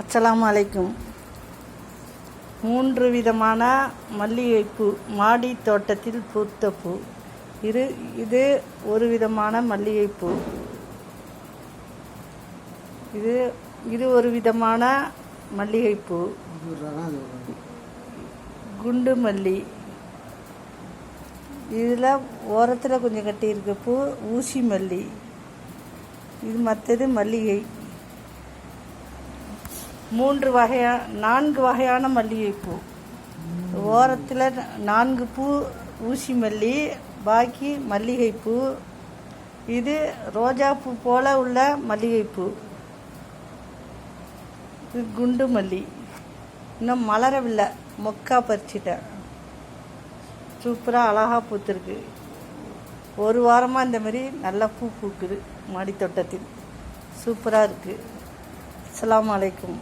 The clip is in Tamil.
அஸ்ஸலாமு அலைக்கும். மூன்று விதமான மல்லிகைப்பூ மாடி தோட்டத்தில் பூத்த பூ. இது இது ஒரு விதமான மல்லிகைப்பூ. இது இது ஒரு விதமான மல்லிகைப்பூ. குண்டு மல்லி. இதில் ஓரத்தில் கொஞ்சம் கட்டியிருக்க பூ. ஊசி மல்லி. இது மற்றது மல்லிகை. மூன்று வகையா நான்கு வகையான மல்லிகைப்பூ ஓரத்தில் நான்கு பூ ஊசி மல்லி பாக்கி மல்லிகைப்பூ இது ரோஜாப்பூ போல உள்ள மல்லிகைப்பூ இது குண்டு மல்லி. இன்னும் மலரவில்லை. மொக்கா பறிச்சிட்டேன். சூப்பராக அழகாக பூத்துருக்கு. ஒரு வாரமாக இந்த மாதிரி நல்லா பூ பூக்குது மாடித்தோட்டத்தில். சூப்பராக இருக்குது அஸ்ஸலாமு அலைக்கும்.